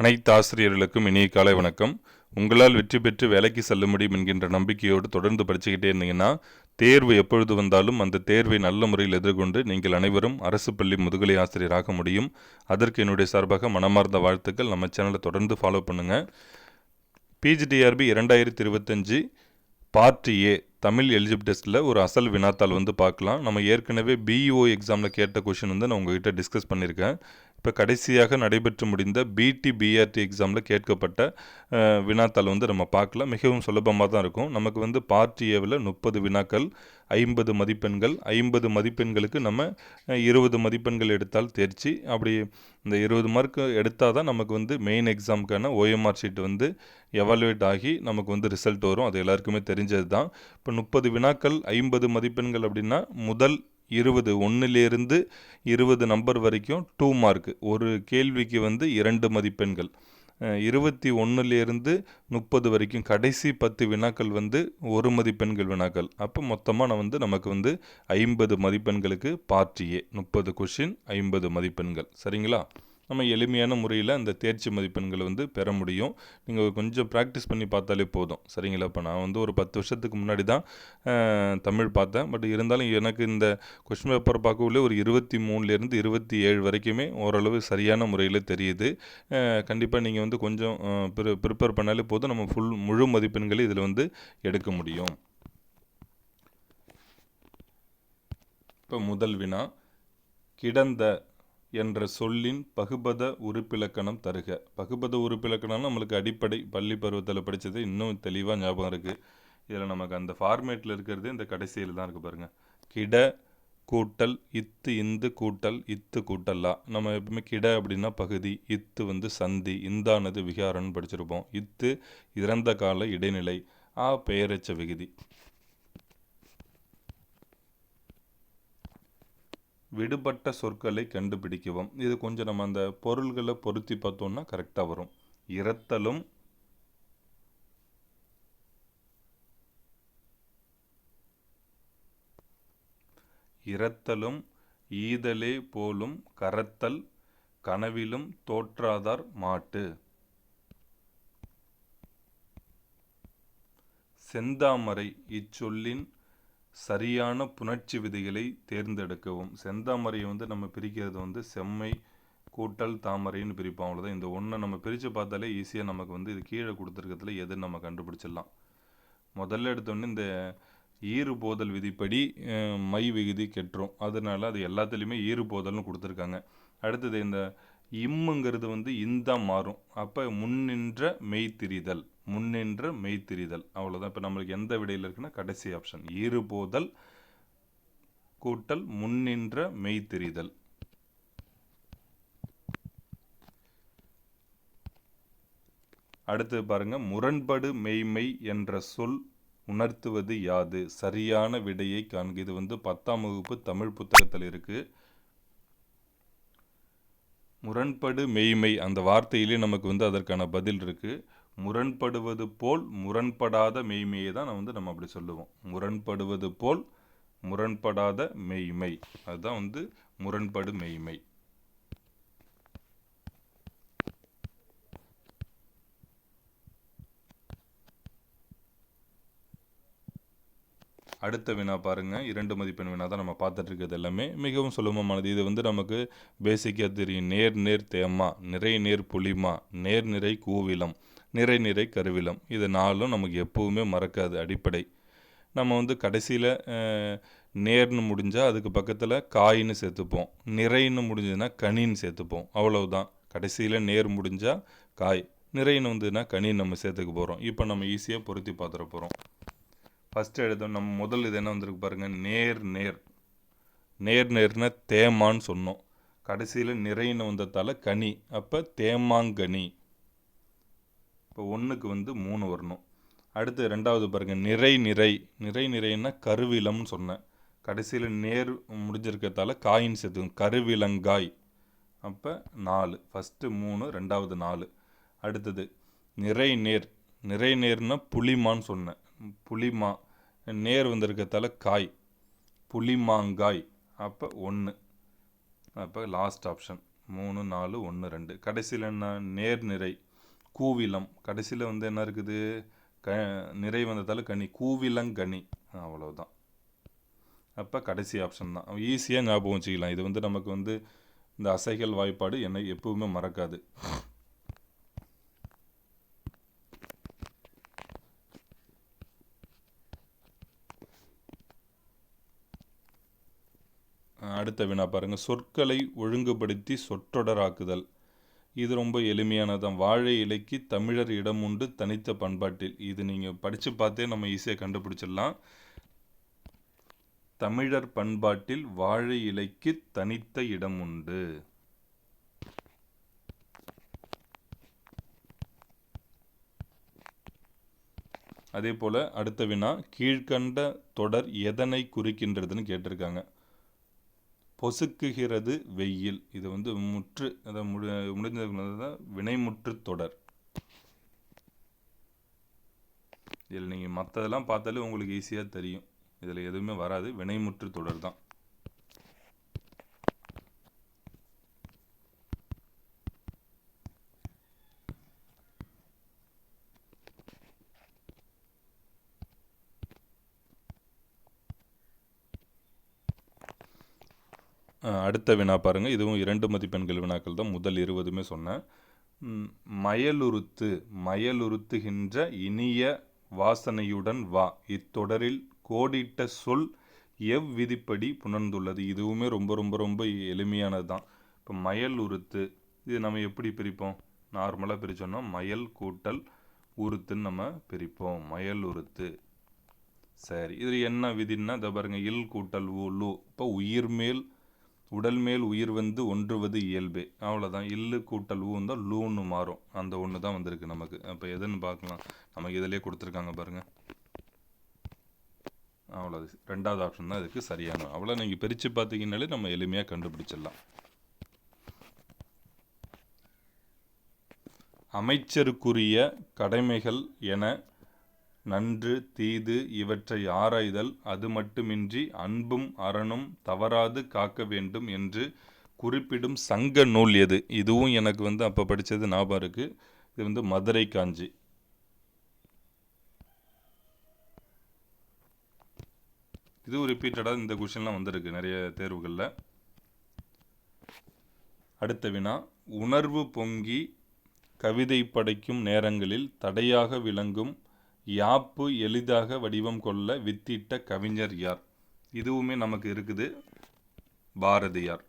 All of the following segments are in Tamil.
அனைத்து ஆசிரியர்களுக்கும் இனிய காலை வணக்கம். உங்களால் வெற்றி பெற்று வேலைக்கு செல்ல முடியும் என்கின்ற நம்பிக்கையோடு தொடர்ந்து படிச்சுக்கிட்டே இருந்தீங்கன்னா தேர்வு எப்பொழுது வந்தாலும் அந்த தேர்வை நல்ல முறையில் எதிர்கொண்டு நீங்கள் அனைவரும் அரசு பள்ளி முதுகலை ஆசிரியராக முடியும். அதற்கு என்னுடைய சார்பாக மனமார்ந்த வாழ்த்துக்கள். நம்ம சேனலை தொடர்ந்து ஃபாலோ பண்ணுங்கள் பிஜிடிஆர்பி இரண்டாயிரத்தி இருபத்தஞ்சி பார்ட் ஏ தமிழ் எலிஜிபிள் டெஸ்ட்டில் ஒரு அசல் வினாத்தாள் வந்து பார்க்கலாம். நம்ம ஏற்கனவே பிஇஓ எக்ஸாமில் கேட்ட கொஷின் வந்து நான் உங்ககிட்ட டிஸ்கஸ் பண்ணியிருக்கேன். இப்போ கடைசியாக நடைபெற்று முடிந்த பிடி பிஆர்டி எக்ஸாமில் கேட்கப்பட்ட வினாத்தாள் வந்து நம்ம பார்க்கலாம். மிகவும் சுலபமாக தான் இருக்கும். நமக்கு வந்து பார்ட் ஏவில் முப்பது வினாக்கள் ஐம்பது மதிப்பெண்கள் ஐம்பது மதிப்பெண்களுக்கு நம்ம இருபது மதிப்பெண்கள் எடுத்தால் தேர்ச்சி. அப்படி இந்த இருபது மார்க் எடுத்தால் தான் நமக்கு வந்து மெயின் எக்ஸாமுக்கான ஓஎம்ஆர் ஷீட் வந்து எவாலுவேட் ஆகி நமக்கு வந்து ரிசல்ட் வரும். அது எல்லாருக்குமே தெரிஞ்சது தான் இப்போ முப்பது வினாக்கள் ஐம்பது மதிப்பெண்கள் அப்படின்னா முதல் இருபது ஒன்றிலிருந்து இருபது நம்பர் வரைக்கும் டூ மார்க்கு ஒரு கேள்விக்கு வந்து இரண்டு மதிப்பெண்கள். இருபத்தி ஒன்றுலேருந்து முப்பது வரைக்கும் கடைசி பத்து வினாக்கள் வந்து ஒரு மதிப்பெண்கள் வினாக்கள். அப்போ மொத்தமாக நான் வந்து நமக்கு வந்து ஐம்பது மதிப்பெண்களுக்கு பார்ட்டியே முப்பது கொஷின் ஐம்பது மதிப்பெண்கள். சரிங்களா? நம்ம எளிமையான முறையில் அந்த தேர்ச்சி மதிப்பெண்களை வந்து பெற முடியும். நீங்கள் கொஞ்சம் ப்ராக்டிஸ் பண்ணி பார்த்தாலே போதும். சரிங்களா? இப்போ நான் வந்து ஒரு பத்து வருஷத்துக்கு முன்னாடி தான் தமிழ் பார்த்தேன். பட் இருந்தாலும் எனக்கு இந்த கொஸ்டின் பேப்பர் பார்க்கக்குள்ளே ஒரு இருபத்தி மூணுலேருந்து இருபத்தி ஏழு வரைக்குமே ஓரளவு சரியான முறையில் தெரியுது. கண்டிப்பாக நீங்கள் வந்து கொஞ்சம் ப்ரி ப்ரிப்பேர் பண்ணாலே போதும். நம்ம ஃபுல் முழு மதிப்பெண்களை இதில் வந்து எடுக்க முடியும். இப்போ முதல் வினா கிடந்த என்ற சொல்லின் பகுபத உறுப்பிலக்கணம் தருக. பகுபத உறுப்பிலக்கணம் நம்மளுக்கு அடிப்படை. பள்ளி பருவத்தில் படித்தது இன்னும் தெளிவாக ஞாபகம் இருக்குது இதில் நமக்கு அந்த ஃபார்மேட்டில் இருக்கிறது இந்த கடைசியில் தான் இருக்குது பாருங்கள் கிட கூட்டல் இத்து இந்து கூட்டல் இத்து கூட்டல்லா. நம்ம எப்பவுமே கிட அப்படின்னா பகுதி இத்து வந்து சந்தி இந்தானது விகாரம்னு படிச்சிருப்போம். இத்து இறந்த கால இடைநிலை ஆ பெயரச்ச விகுதி. விடுபட்ட சொற்களை கண்டுபிடிக்கவும். இது கொஞ்சம் நம்ம அந்த பொருள்களை பொருத்தி பார்த்தோம்னா கரெக்டாக வரும். இரத்தலும் இரத்தலும் ஈதலே போலும் கரத்தல் கனவிலும் தோற்றாதார் மாட்டு. செந்தாமரை இச்சொல்லின் சரியான புணர்ச்சி விதிகளை தேர்ந்தெடுக்கவும். செந்தாமரையை வந்து நம்ம பிரிக்கிறது வந்து செம்மை கூட்டல் தாமரைன்னு பிரிப்போம் அவ்வளோதான் இந்த ஒன்றை நம்ம பிரித்து பார்த்தாலே ஈஸியாக நமக்கு வந்து இது கீழே கொடுத்துருக்கிறதுல எதுன்னு நம்ம கண்டுபிடிச்சிடலாம். முதல்ல எடுத்தோடனே இந்த ஈறு போதல் விதிப்படி மை விகுதி கெட்டுரும். அதனால அது எல்லாத்துலேயுமே ஈறு போதல்னு கொடுத்துருக்காங்க. அடுத்தது இந்த இம்முங்கிறது வந்து இந்த மாறும். அப்போ முன்னின்ற மெய்த்திரிதல் முன்னின்ற மெய்த்திரிதல். அவ்வளோதான் இப்போ நம்மளுக்கு எந்த விடையில் இருக்குன்னா கடைசி ஆப்ஷன் இருபோதல் கூட்டல் முன்னின்ற மெய்த்திரிதல். அடுத்து பாருங்க முரண்படு மெய்மை என்ற சொல் உணர்த்துவது யாது? சரியான விடையை காண்க. இது வந்து பத்தாம் வகுப்பு தமிழ் புத்தகத்தில் இருக்குது முரண்படு மெய்மை அந்த வார்த்தையிலே நமக்கு வந்து அதற்கான பதில் இருக்குது முரண்படுவது போல் முரண்படாத மெய்மையை தான் வந்து நம்ம அப்படி சொல்லுவோம். முரண்படுவது போல் முரண்படாத மெய்மை. அதுதான் வந்து முரண்படு மெய்மை. அடுத்த வினா பாருங்க. இரண்டு மதிப்பெண் வினா தான் நம்ம பார்த்துட்டு இருக்கிறது எல்லாமே. மிகவும் சுலபமானது. இது வந்து நமக்கு பேசிக்காக தெரியும். நேர் நேர் தேமா நிறை நேர் புளிமா நேர் நிறை கூவிலம். நிறை நிறை கருவிலம். இது நாலும் நமக்கு எப்போவுமே மறக்காது அடிப்படை. நம்ம வந்து கடைசியில் நேர்னு முடிஞ்சால் அதுக்கு பக்கத்தில் காயின்னு சேர்த்துப்போம். நிறைன்னு முடிஞ்சதுன்னா கனின்னு சேர்த்துப்போம். அவ்வளவுதான். கடைசியில் நேர் முடிஞ்சால் காய். நிறைன்னு வந்ததுன்னா கனி நம்ம சேர்த்துக்க போகிறோம் இப்போ நம்ம ஈஸியாக பொருத்தி பார்த்துட போகிறோம் ஃபஸ்ட்டு எழுதணும் நம்ம முதல் இது என்ன வந்திருக்கு பாருங்கள் நேர் நேர். நேர் நேர்னா தேமான்னு சொன்னோம். கடைசியில் நிறைன்னு வந்ததால் கனி. அப்போ தேமாங்கனி. இப்போ ஒன்றுக்கு வந்து மூணு வரணும். அடுத்து ரெண்டாவது பாருங்கள் நிறை நிறை. நிறை நிறைன்னா கருவிலம்னு சொன்னேன். கடைசியில் நேர் முடிஞ்சிருக்கிறதால காயின் சேர்த்துக்கணும். கருவிலங்காய். அப்போ நாலு. ஃபஸ்ட்டு மூணு ரெண்டாவது நாலு. அடுத்தது நிறை நேர். நிறை நேர்னா புளிமான்னு சொன்னேன். புளிமா. நேர் வந்திருக்கிறதால காய். புளிமாங்காய். அப்போ ஒன்று அப்போ லாஸ்ட் ஆப்ஷன் மூணு நாலு ஒன்று ரெண்டு. கடைசியில் என்ன? நேர்நிறை கூவிலம். கடைசியில் வந்து என்ன இருக்குது? க நிறை வந்ததால் கனி. கூவிலங்கனி அவ்வளோதான் அப்போ கடைசி ஆப்ஷன் தான். ஈஸியாக ஞாபகம் வச்சுக்கலாம். இது வந்து நமக்கு வந்து இந்த அசைகள் வாய்ப்பாடு என்னை எப்பவுமே மறக்காது. அடுத்த வினா பாருங்கள் சொற்களை ஒழுங்குபடுத்தி சொற்றொடராக்குதல். இது ரொம்ப எளிமையானதான் வாழை இலைக்கு தமிழர் இடம் உண்டு தனித்த பண்பாட்டில். இது நீங்கள் படித்து பார்த்தே நம்ம ஈஸியாக கண்டுபிடிச்சிடலாம். தமிழர் பண்பாட்டில் வாழை இலைக்கு தனித்த இடம் உண்டு. அதே போல் அடுத்த வினா கீழ்கண்ட தொடர் எதனை குறிக்கின்றதுன்னு கேட்டிருக்காங்க. பொசுக்குகிறது வெயில். இது வந்து முற்று அதை முடி முடிஞ்சது வினைமுற்று தொடர். இதில் நீங்கள் மற்றதெல்லாம் பார்த்தாலே உங்களுக்கு ஈஸியாக தெரியும். இதில் எதுவுமே வராது. வினைமுற்று தொடர் தான். அடுத்த வினா பாருங்கள் இதுவும் இரண்டு மதிப்பெண்கள் வினாக்கள் தான். முதல் இருபதுமே சொன்னேன். மயலுறுத்து மயலுறுத்துகின்ற இனிய வாசனையுடன் வா. இத்தொடரில் கோடிட்ட சொல் எவ்விதிப்படி புணர்ந்துள்ளது? இதுவுமே ரொம்ப ரொம்ப ரொம்ப எளிமையானது தான் இப்போ மயல் உறுத்து இது நம்ம எப்படி பிரிப்போம்? நார்மலாக பிரித்தோம்னா மயல் கூட்டல் உருத்துன்னு நம்ம பிரிப்போம். மயல் உறுத்து சரி இது என்ன விதின்னா இதை பாருங்கள் இல் கூட்டல் ஊ லு. இப்போ உயிர் மேல் உடல் மேல் உயிர் வந்து ஒன்றுவது இயல்பே. அவ்வளோதான் இல்லு கூட்டல் ஊ வந்தால் லூன்னு மாறும். அந்த ஒன்று தான் வந்திருக்கு நமக்கு. அப்போ எதுன்னு பார்க்கலாம். நமக்கு இதிலே கொடுத்துருக்காங்க பாருங்கள் அவ்வளோ ரெண்டாவது ஆப்ஷன் தான் இதுக்கு சரியான. அவ்வளோ நீங்கள் பிரித்து பார்த்தீங்கன்னாலே நம்ம எளிமையாக கண்டுபிடிச்சிடலாம். அமைச்சருக்குரிய கடமைகள் என நன்று தீது இவற்றை ஆராய்தல் அது மட்டுமின்றி அன்பும் அறனும் தவறாது காக்க வேண்டும் என்று குறிப்பிடும் சங்க நூல் எது? இதுவும் எனக்கு வந்து அப்போ படித்தது ஞாபகம் இருக்குது இது வந்து மதுரை காஞ்சி. இதுவும் ரிப்பீட்டடாக இந்த கொஷின்லாம் வந்திருக்கு நிறைய தேர்வுகளில். அடுத்த வினா. உணர்வு பொங்கி கவிதை படைக்கும் நேரங்களில் தடையாக விளங்கும் யாப்பு எளிதாக வடிவம் கொள்ள வித்திட்ட கவிஞர் யார்? இதுவுமே நமக்கு இருக்குது. பாரதியார்.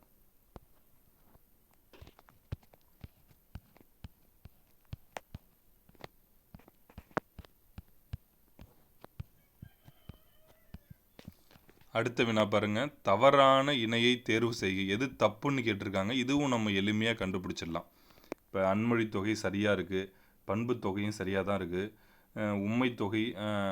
அடுத்த வினா பாருங்க. தவறான இணையை தேர்வு செய்க. எது தப்புன்னு கேட்டிருக்காங்க. இதுவும் நம்ம எளிமையாக கண்டுபிடிச்சிடலாம். இப்போ அன்மொழி தொகை சரியாக இருக்குது பண்பு தொகையும் சரியாக தான் இருக்குது உண்மை தொகை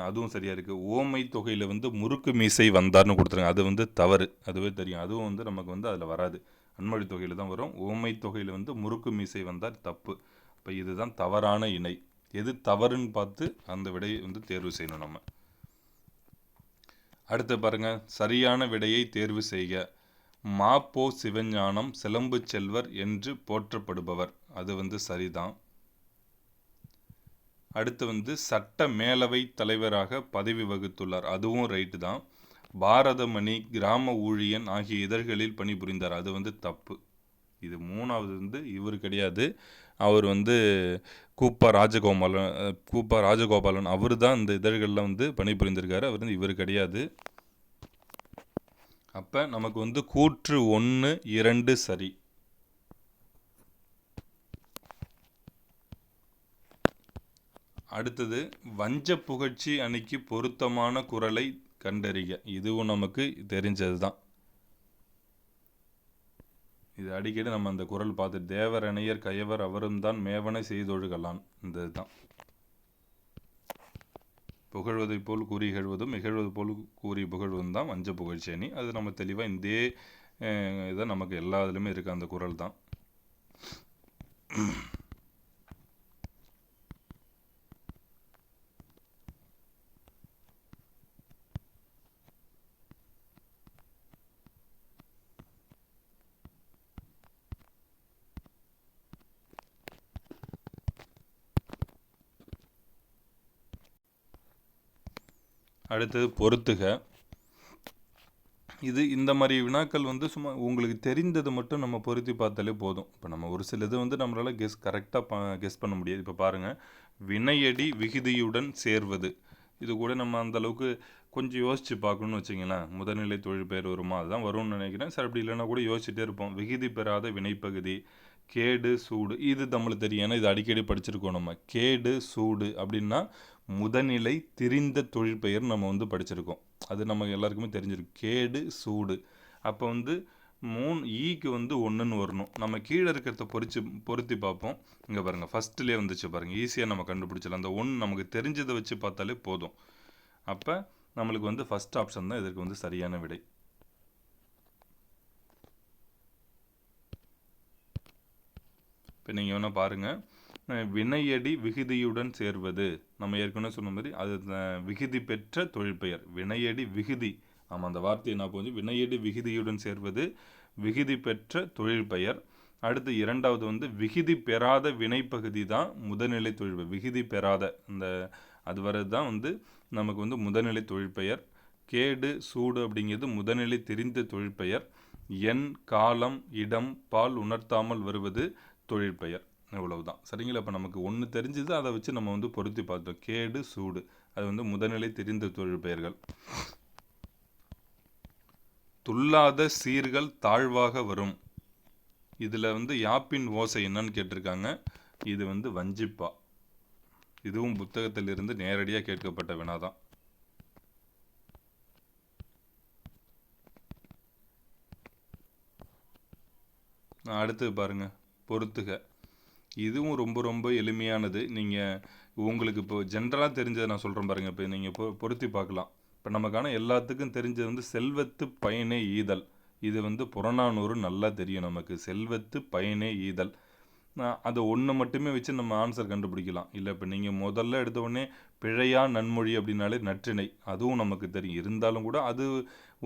அதுவும் சரியாக இருக்குது ஓமை தொகையில் வந்து முறுக்கு மீசை வந்தார்னு கொடுத்துருங்க அது வந்து தவறு. அதுவே தெரியும். அதுவும் வந்து நமக்கு வந்து அதில் வராது. அன்மொழி தொகையில் தான் வரும். ஓமை தொகையில் வந்து முறுக்கு மீசை வந்தார் தப்பு. இப்போ இதுதான் தவறான இணை. எது தவறுன்னு பார்த்து அந்த விடையை வந்து தேர்வு செய்யணும் நம்ம. அடுத்து பாருங்க. சரியான விடையை தேர்வு செய்க. மாப்போ சிவஞானம் சிலம்பு செல்வர் என்று போற்றப்படுபவர். அது வந்து சரிதான். அடுத்து வந்து சட்ட மேலவை தலைவராக பதவி வகுத்துள்ளார். அதுவும் ரைட்டு தான். பாரதமணி கிராம ஊழியன் ஆகிய இதழ்களில் பணிபுரிந்தார். அது வந்து தப்பு. இது மூணாவது வந்து இவர் கிடையாது. அவர் வந்து கூப்பா ராஜகோபாலன் கூப்பா ராஜகோபாலன் அவர் தான் இந்த இதழ்களில் வந்து பணிபுரிந்திருக்காரு. அவர் வந்து இவர் கிடையாது. அப்போ நமக்கு வந்து கூற்று ஒன்று இரண்டு சரி. அடுத்தது வஞ்ச புகழ்ச்சி அணிக்கு பொருத்தமான குரலை கண்டறிக. இதுவும் நமக்கு தெரிஞ்சது தான் இது அடிக்கடி நம்ம அந்த குரல் பார்த்து தேவர் அணையர் கையவர் அவரும் தான் மேவனை செய்தொழுகலான் இந்த இதுதான் புகழ்வதை போல் கூறி இகழ்வதும் இகழ்வது போல் கூறி புகழ்வதும் தான் வஞ்ச புகழ்ச்சி அணி. அது நம்ம தெளிவாக இந்த இதை நமக்கு எல்லா இதுலையுமே இருக்குது அந்த குரல் தான் அடுத்தது பொறுத்துக இது இந்த மாதிரி வினாக்கள் வந்து சும்மா உங்களுக்கு தெரிந்ததை மட்டும் நம்ம பொருத்தி பார்த்தாலே போதும். இப்போ நம்ம ஒரு சில இது வந்து நம்மளால் கெஸ் கரெக்டாக கெஸ் பண்ண முடியாது. இப்போ பாருங்கள் வினையடி விகுதியுடன் சேர்வது. இது கூட நம்ம அந்தளவுக்கு கொஞ்சம் யோசித்து பார்க்கணும்னு வச்சிங்களேன். முதல்நிலை தொழில் பெயர் வருமா? அதுதான் வரும்னு நினைக்கிறேன். சார் அப்படி இல்லைன்னா கூட யோசிச்சுட்டே இருப்போம். விகுதி பெறாத வினைப்பகுதி கேடு சூடு. இது நம்மளுக்கு தெரியும். ஏன்னா இது அடிக்கடி படிச்சிருக்கோம் நம்ம. கேடு சூடு அப்படின்னா முதநிலை திரிந்த தொழிற்பெயர் நம்ம வந்து படிச்சிருக்கோம். அது நம்ம எல்லாருக்குமே தெரிஞ்சிருக்கும். கேடு சூடு. அப்போ வந்து மூணு ஈக்கு வந்து ஒன்றுன்னு வரணும். நம்ம கீழே இருக்கிறத பொறிச்சு பொருத்தி பார்ப்போம். இங்கே பாருங்கள் ஃபஸ்ட்டுலேயே வந்துச்சு பாருங்கள் ஈஸியாக நம்ம கண்டுபிடிச்சலாம் அந்த ஒன்று நமக்கு தெரிஞ்சதை வச்சு பார்த்தாலே போதும். அப்போ நம்மளுக்கு வந்து ஃபஸ்ட் ஆப்ஷன் தான் இதற்கு வந்து சரியான விடை. இப்போ நீங்கள் வேணால் பாருங்கள் வினையடி விகுதியுடன் சேர்வது. நம்ம ஏற்கனவே சொன்ன மாதிரி அது விகுதி பெற்ற தொழிற்பெயர் வினையடி விகுதி. ஆமாம் அந்த வார்த்தையை நான் போஞ்சு வினையடி விகுதியுடன் சேர்வது விகுதி பெற்ற தொழிற்பெயர். அடுத்து இரண்டாவது வந்து விகுதி பெறாத வினைப்பகுதி தான் முதல்நிலை தொழில் விகுதி பெறாத இந்த அது வர்றது தான் வந்து நமக்கு வந்து முதல்நிலை தொழிற்பெயர். கேடு சூடு அப்படிங்கிறது முதல்நிலை தெரிந்த தொழிற்பெயர். எண் காலம் இடம் பால் உணர்த்தாமல் வருவது தொழிற்பெயர். இவ்வளவுதான். சரிங்களா? இப்போ நமக்கு ஒன்று தெரிஞ்சது அதை வச்சு நம்ம வந்து பொருத்தி பார்த்தோம். கேடு சூடு. அது வந்து முதல்நிலை தெரிந்த தொழிற்பெயர்கள் துல்லாத சீர்கள் தாழ்வாக வரும். இதில் வந்து யாப்பின் ஓசை என்னன்னு கேட்டிருக்காங்க. இது வந்து வஞ்சிப்பா. இதுவும் புத்தகத்திலிருந்து நேரடியாக கேட்கப்பட்ட வினாதான். அடுத்து பாருங்க. பொறுத்துக. இதுவும் ரொம்ப ரொம்ப எளிமையானது. நீங்கள் உங்களுக்கு இப்போ ஜென்ரலாக தெரிஞ்சதை நான் சொல்கிறேன் பாருங்கள் இப்போ நீங்கள் பொ பொருத்தி பார்க்கலாம். இப்போ நமக்கான எல்லாத்துக்கும் தெரிஞ்சது வந்து செல்வத்து பயனே ஈதல். இது வந்து புறநானூறு நல்லா தெரியும் நமக்கு. செல்வத்து பயனே ஈதல். அதை ஒன்று மட்டுமே வச்சு நம்ம ஆன்சர் கண்டுபிடிக்கலாம். இல்லை இப்போ நீங்கள் முதல்ல எடுத்த உடனே பிழையா நன்மொழி அப்படின்னாலே நற்றிணை. அதுவும் நமக்கு தெரியும். இருந்தாலும் கூட அது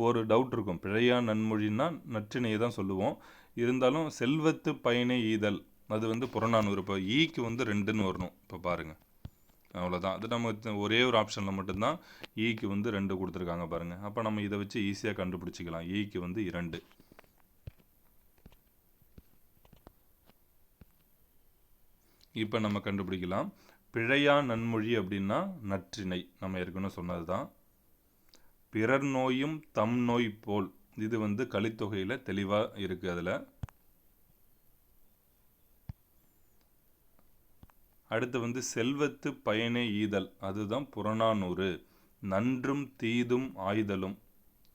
ஒரு டவுட் இருக்கும். பிழையா நன்மொழின்னா நற்றிணையை தான் சொல்லுவோம். இருந்தாலும் செல்வத்து பயனே ஈதல். அது வந்து புறநானூறு. இப்போ ஈக்கு e வந்து ரெண்டுன்னு வரணும். இப்போ பாருங்கள் அவ்வளோதான் அது நம்ம ஒரே ஒரு ஆப்ஷனில் மட்டும்தான் e ஈக்கு வந்து ரெண்டு கொடுத்துருக்காங்க பாருங்கள் அப்போ நம்ம இதை வச்சு ஈஸியாக கண்டுபிடிச்சிக்கலாம். ஈக்கு e வந்து இரண்டு. இப்போ நம்ம கண்டுபிடிக்கலாம். பிழையா நன்மொழி அப்படின்னா நற்றிணை. நம்ம ஏற்கனவே சொன்னது தான் பிறர் நோயும் தம் நோய் போல். இது வந்து கலித்தொகையில் தெளிவாக இருக்குது அதில். அடுத்து வந்து செல்வத்து பயனே ஈதல். அதுதான் புறநானூறு. நன்றும் தீதும் ஆய்தலும்.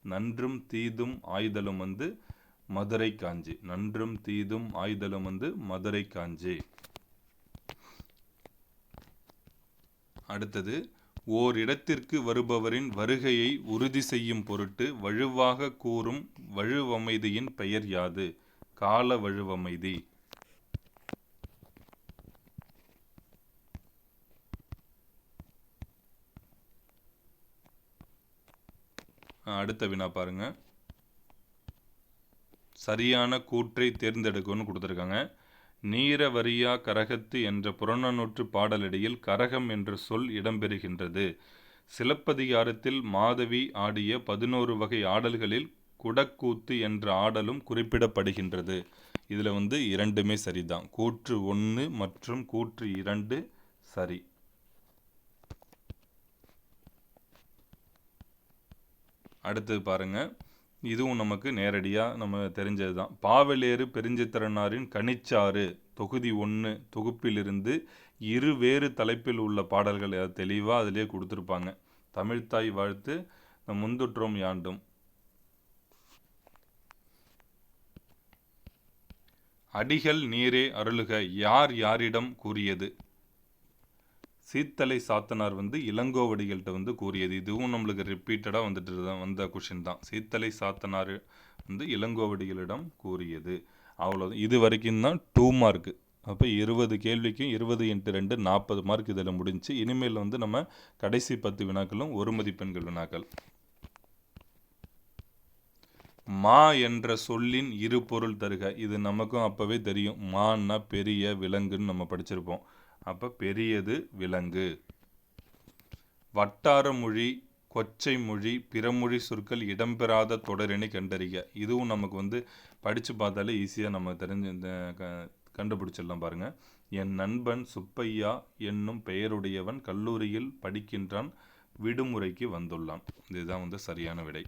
நன்றும் தீதும் ஆய்தலும் வந்து மதுரை காஞ்சி. நன்றும் தீதும் ஆய்தலும் வந்து மதுரை காஞ்சி. அடுத்தது ஓரிடத்திற்கு வருபவரின் வருகையை உறுதி செய்யும் பொருட்டு வழுவாக கூறும் வழுவமைதியின் பெயர் யாது? கால வழுவமைதி. அடுத்த வினா பாருங்க. சரியான கூற்றை தேர்ந்தெடுக்கணும்னு கொடுத்துருக்காங்க. நீரவரியா கரகத்து என்ற புறநானூற்று பாடலடியில் கரகம் என்ற சொல் இடம்பெறுகின்றது. சிலப்பதிகாரத்தில் மாதவி ஆடிய பதினோரு வகை ஆடல்களில் குடக்கூத்து என்ற ஆடலும் குறிப்பிடப்படுகின்றது. இதில் வந்து இரண்டுமே சரிதான். கூற்று ஒன்று மற்றும் கூற்று இரண்டு சரி. அடுத்தது பாருங்கள் இதுவும் நமக்கு நேரடியாக நம்ம தெரிஞ்சது தான் பாவலேறு பெருஞ்சித்திரனாரின் கனிச்சாறு தொகுதி ஒன்று தொகுப்பிலிருந்து இரு வேறு தலைப்பில் உள்ள பாடல்கள் தெளிவாக அதிலே கொடுத்துருப்பாங்க. தமிழ்த்தாய் வாழ்த்து முந்துற்றோம் யாண்டும். அடிகள் நீரே அருளுக யார் யாரிடம் கூறியது? சீத்தலை சாத்தனார் வந்து இளங்கோவடிகள்கிட்ட வந்து கூறியது. இதுவும் நம்மளுக்கு ரிப்பீட்டடாக வந்துட்டு தான் வந்த கொஷின் தான். சீத்தலை சாத்தனார் வந்து இளங்கோவடிகளிடம் கூறியது. அவ்வளோ இது வரைக்கும் தான் டூ மார்க்கு அப்போ இருபது கேள்விக்கும் இருபது இன்ட்டு ரெண்டு நாற்பது மார்க் இதில் முடிஞ்சு இனிமேல் வந்து நம்ம கடைசி பத்து வினாக்களும் ஒரு மதிப்பெண்கள் வினாக்கள். மா என்ற சொல்லின் இரு பொருள் தருக. இது நமக்கும் அப்போவே தெரியும். மான்னா பெரிய விலங்குன்னு நம்ம படிச்சிருப்போம். அப்போ பெரியது விலங்கு. வட்டார மொழி கொச்சை மொழி பிறமொழி சொற்கள் இடம்பெறாத தொடரினை கண்டறிக. இதுவும் நமக்கு வந்து படித்து பார்த்தாலே ஈஸியாக நம்ம தெரிஞ்சு இந்த க கண்டுபிடிச்சிடலாம் பாருங்கள் என் நண்பன் சுப்பையா என்னும் பெயருடையவன் கல்லூரியில் படிக்கின்றான் விடுமுறைக்கு வந்துள்ளான். இதுதான் வந்து சரியான விடை.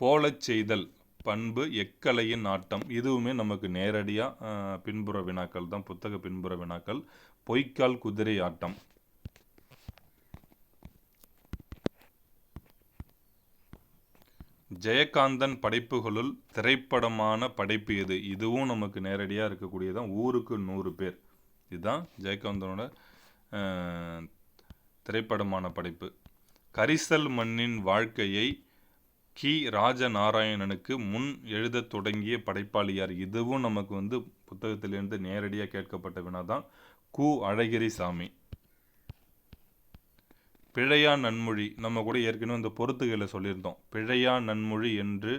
போலச் செய்தல் பண்பு எக்கலையின் ஆட்டம். இதுவுமே நமக்கு நேரடியாக பின்புற வினாக்கள் தான் புத்தக பின்புற வினாக்கள். பொய்க்கால் குதிரை ஆட்டம். ஜெயகாந்தன் படைப்புகளுள் திரைப்படமான படைப்பு எது? இதுவும் நமக்கு நேரடியாக இருக்கக்கூடியதான் ஊருக்கு நூறு பேர். இதுதான் ஜெயகாந்தனோட அஹ், திரைப்படமான படைப்பு. கரிசல் மண்ணின் வாழ்க்கையை கி. ராஜநாராயணனுக்கு முன் எழுதத் தொடங்கிய படைப்பாளியார். இதுவும் நமக்கு வந்து புத்தகத்திலிருந்து நேரடியாக கேட்கப்பட்ட வினாதான். கு அழகிரி சாமி பிழையா நன்மொழி நம்ம கூட ஏற்கனவே இந்த பொறுத்துகளை சொல்லியிருந்தோம். பிழையா நன்மொழி என்று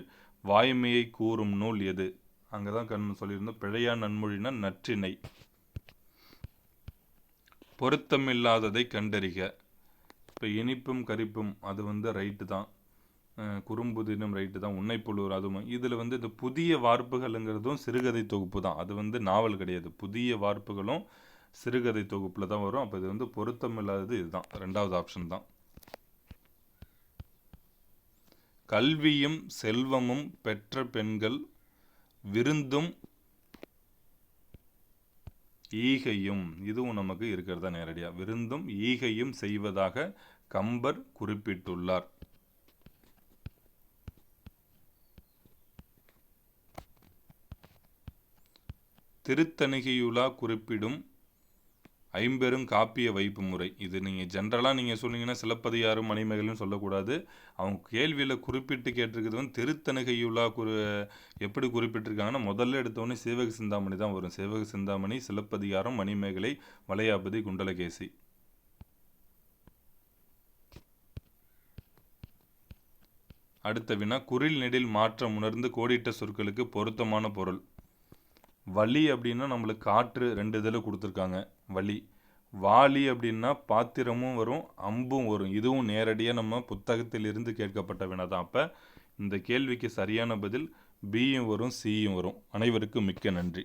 வாய்மையை கூறும் நூல் எது? அங்கே தான் கண் சொல்லியிருந்தோம். பிழையா நன்மொழினா நற்றிணை பொருத்தமில்லாததை கண்டறிக. இப்போ இனிப்பும் கரிப்பும் அது வந்து ரைட்டு தான். அஹ் குறும்புதினும் ரைட்டு தான். உன்னைப்புழுவர் அதுவும். இதில் வந்து இந்த புதிய வார்ப்புகள்ங்கிறதும் சிறுகதை தொகுப்பு தான். அது வந்து நாவல் கிடையாது. புதிய வார்ப்புகளும் சிறுகதை தொகுப்பில் தான் வரும். அப்போ இது வந்து பொருத்தமில்லாதது இதுதான். ரெண்டாவது ஆப்ஷன் தான். கல்வியும் செல்வமும் பெற்ற பெண்கள் விருந்தும் ஈகையும் இதுவும் நமக்கு இருக்கிறதா நேரடியாக விருந்தும் ஈகையும் செய்வதாக கம்பர் குறிப்பிட்டுள்ளார். திருத்தணிகையுலா குறிப்பிடும் ஐம்பெரும் காப்பிய வைப்பு முறை. இது நீங்கள் ஜென்ரலாக நீங்கள் சொன்னீங்கன்னா சிலப்பதிகாரம் மணிமேகலையும் சொல்லக்கூடாது. அவங்க கேள்வியில் குறிப்பிட்டு கேட்டிருக்கிறது வந்து திருத்தணிகையுலா குறி எப்படி குறிப்பிட்டிருக்காங்கன்னா முதல்ல எடுத்தோடனே சிவக சிந்தாமணி தான் வரும். சிவக சிந்தாமணி சிலப்பதிகாரம் மணிமேகலை வளையாபதி குண்டலகேசி. அடுத்த வினா குரில் நெடில் மாற்றம் உணர்ந்து கோடிட்ட சொற்களுக்கு பொருத்தமான பொருள். வலி அப்படின்னா நம்மளுக்கு காற்று ரெண்டு இதில் கொடுத்துருக்காங்க. வலி. வாளி அப்படின்னா பாத்திரமும் வரும் அம்பும் வரும். இதுவும் நேரடியாக நம்ம புத்தகத்தில் இருந்து கேட்கப்பட்ட வினா தான். அப்போ இந்த கேள்விக்கு சரியான பதில் பியும் வரும் சியும் வரும். அனைவருக்கும் மிக்க நன்றி.